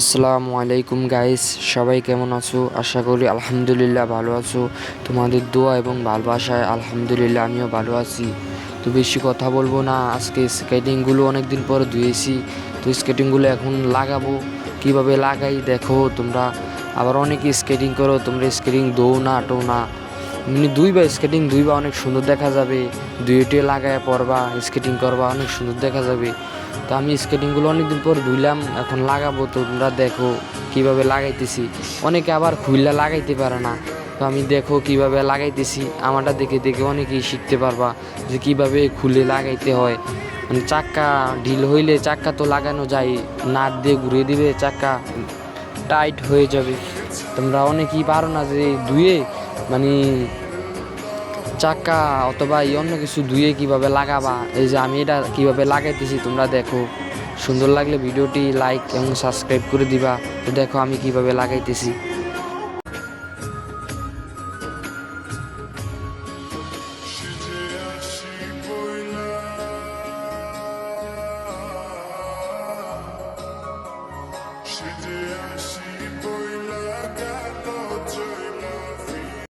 আসসালামু আলাইকুম গাইস, সবাই কেমন আছো? আশা করি আলহামদুলিল্লাহ ভালো আছো। তোমাদের দোয়া এবং ভালোবাসায় আলহামদুলিল্লাহ আমিও ভালো আছি। তো বেশি কথা বলব না, আজকে স্কেটিংগুলো অনেক দিন পরে ধুয়েছি। তো স্কেটিংগুলো এখন লাগাবো। কীভাবে লাগাই দেখো, তোমরা আবার অনেকে স্কেটিং করো, তোমরা স্কেটিং দৌ না টো না। এমনি দুইবার স্কেটিং দুইবার অনেক সুন্দর দেখা যাবে। দুইটি লাগায় পরবা স্কেটিং করবা, অনেক সুন্দর দেখা যাবে। তো আমি স্কেটিংগুলো অনেকদিন পর ধুইলাম, এখন লাগাবো তোমরা দেখো কীভাবে লাগাইতেছি। অনেকে আবার খুইলা লাগাইতে পারে না। তো আমি দেখো কীভাবে লাগাইতেছি, আমারটা দেখে দেখে অনেকেই শিখতে পারবা যে কীভাবে খুলে লাগাইতে হয়। মানে চাক্কা ঢিল হইলে চাক্কা তো লাগানো যায়, নাট দিয়ে ঘুরিয়ে দিবে চাক্কা টাইট হয়ে যাবে। তোমরা অনেকেই পারো না যে ধুয়ে মানে চাক্কা অথবা এই অন্য কিছু ধুয়ে কীভাবে লাগাবা, এই যে আমি এটা কীভাবে লাগাইতেছি তোমরা দেখো। সুন্দর লাগলে ভিডিওটি লাইক এবং সাবস্ক্রাইব করে দিবা। তো দেখো আমি কীভাবে লাগাইতেছি।